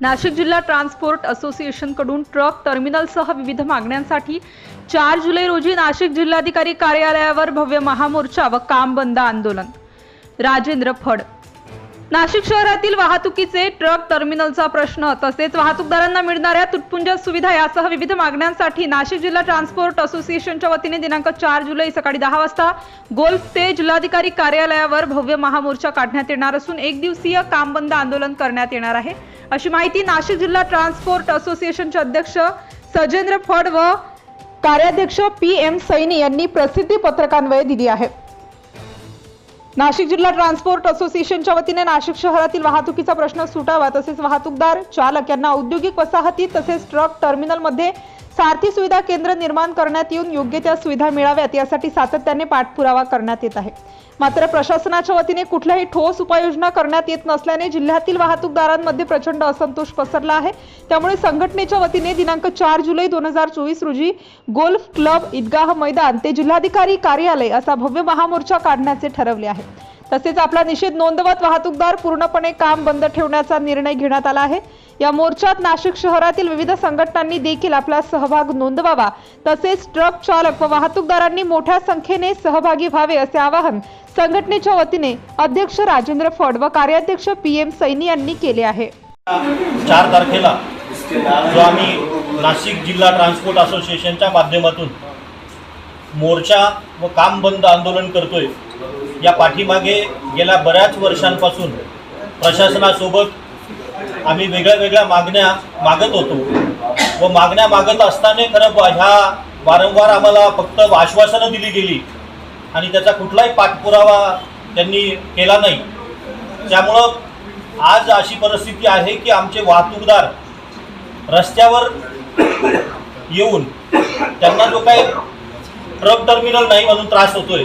नाशिक जिल्हा transport असोसिएशनकडून truck टर्मिनलसह विविध मागण्यांसाठी चार जुलै रोजी नाशिक जिल्हाधिकारी कार्यालयावर भव्य महामोर्चा व काम बंद आंदोलन. राजेंद्र फड. नाशिक शहरातील वाहतुकीचे ट्रक टर्मिनलचा प्रश्न तसेच वाहतूकदारांना मिळणाऱ्या तुटपुंज सुविधा यासह विविध मागण्यांसाठी नाशिक जिल्हा ट्रान्सपोर्ट असोसिएशनच्या वतीने दिनांक चार जुलै सकाळी दहा वाजता गोल्फ ते जिल्हाधिकारी कार्यालयावर भव्य महामोर्चा काढण्यात येणार असून एक दिवसीय काम बंद आंदोलन करण्यात येणार आहे. अशी माहिती नाशिक जिल्हा ट्रान्सपोर्ट असोसिएशनचे अध्यक्ष सजेंद्र फड व कार्याध्यक्ष पी एम सैनी यांनी प्रसिद्धी पत्रकान्वये दिली आहे. नाशिक जिल्हा ट्रान्सपोर्ट असोसिएशनच्या वतीने नाशिक शहरातील वाहतुकीचा प्रश्न सुटावा तसेच वाहतूकदार चालक यांना औद्योगिक वसाहतीत तसेच ट्रक टर्मिनलमध्ये सारथी सुविधा केंद्र निर्माण करण्यात येऊन योग्य त्या सुविधा मिळाव्यात यासाठी सातत्याने पाठपुरावा करण्यात येत आहे. मात्र प्रशासनाच्या वतीने कुठल्याही ठोस उपाययोजना करण्यात येत नसल्याने जिल्ह्यातील वाहतूकदारांमध्ये प्रचंड असंतोष पसरला आहे. त्यामुळे संघटनेच्या वतीने दिनांक चार जुलै दोन हजार चोवीस रोजी गोल्फ क्लब ईदगाह मैदान ते जिल्हाधिकारी कार्यालय असा भव्य महामोर्चा काढण्याचे ठरवले आहे. तसेच आपला निषेध नोंदवत वाहतूकदार पूर्णपणे काम बंद ठेवण्याचा निर्णय घेण्यात आला आहे. या मोर्चात नाशिक शहरातील विविध संघटनांनी देखील आपला सहभाग नोंदवावा. तसेच ट्रक चालक व वाहतूकदारांनी मोठ्या संख्येने सहभागी व्हावे असे आवाहन संघटनेच्या वतीने अध्यक्ष राजेंद्र फड व कार्याध्यक्ष पी एम सैनी यांनी केले आहे. चार तारखेला जो आम्ही नाशिक जिल्हा ट्रान्सपोर्ट असोसिएशनच्या माध्यमातून मोर्चा व काम बंद आंदोलन करतोय या पाठीमागे गेल्या बऱ्याच वर्षांपासून प्रशासनासोबत आम्ही वेगळ्या वेगळ्या मागण्या मागत होतो. व मागण्या मागत असताना खरं ह्या वारंवार आम्हाला फक्त आश्वासनं दिली गेली. आणि त्याचा कुठलाही पाठपुरावा त्यांनी केला नाही. त्यामुळं आज अशी परिस्थिती आहे की आमचे वाहतूकदार रस्त्यावर येऊन त्यांना जो काही ट्रक टर्मिनल नाही म्हणून त्रास होतोय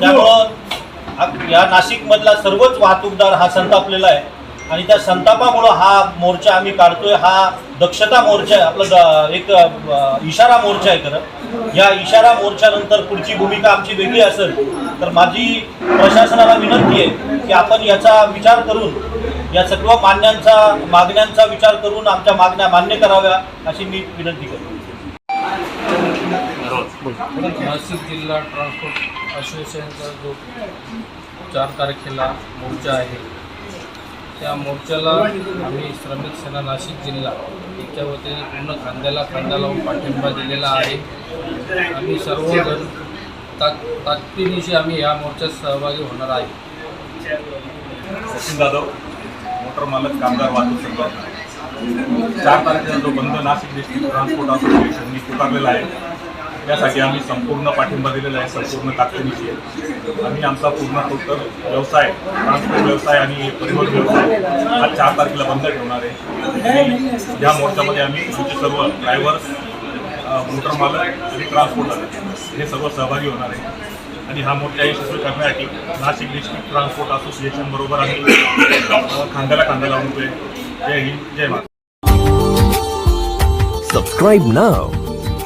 त्यामुळं या नाशिकमधला सर्वच वाहतूकदार हा संतापलेला आहे. आणि त्या संतापामुळं हा मोर्चा आम्ही काढतोय. हा दक्षता मोर्चा आहे. आपला एक इशारा मोर्चा आहे खरं. या इशारा मोर्चानंतर पुढची भूमिका आमची वेगळी असेल तर माझी प्रशासनाला विनंती आहे की आपण याचा विचार करून या सर्व मान्यांचा मागण्यांचा विचार करून आमच्या मागण्या मान्य कराव्या अशी मी विनंती करतो. नाशिक जिल्हा ट्रान्सपोर्ट असोसिएशनचा जो चार तारखेला मोर्चा आहे त्या मोर्चाला आम्ही श्रमिक सेना नाशिक जिल्हा याच्या वतीने पूर्ण खांद्याला खांदा लावून पाठिंबा दिलेला आहे. आम्ही सर्वजण ताक ताकदीनिशी आम्ही या मोर्चात सहभागी होणार आहे. सचिन जाधव मोटर मालक कामगार वाहतूक संघ चार तारखेला जो बंद नाशिक डिस्ट्रिक्ट ट्रान्सपोर्ट असोसिएशननी पुकारलेला आहे. यासाठी आम्ही संपूर्ण पाठिंबा दिलेला आहे संपूर्ण ताकदीनिशी आम्ही आमचा पूर्ण टोटल व्यवसाय ट्रान्सपोर्ट व्यवसाय आणि परिवहन व्यवसाय हा चार तारखेला बंद ठेवणार आहे. या मोर्चामध्ये आम्ही आमचे सर्व ड्रायव्हर्स मोटर मालक आणि ट्रान्सपोर्टर हे सर्व सहभागी होणार आहे. आणि हा मोर्चा यशस्वी करण्यासाठी नाशिक डिस्ट्रिक्ट ट्रान्सपोर्ट असोसिएशन बरोबर आम्ही खांद्याला खांदा लावून जय हिंद जय महाराज subscribe now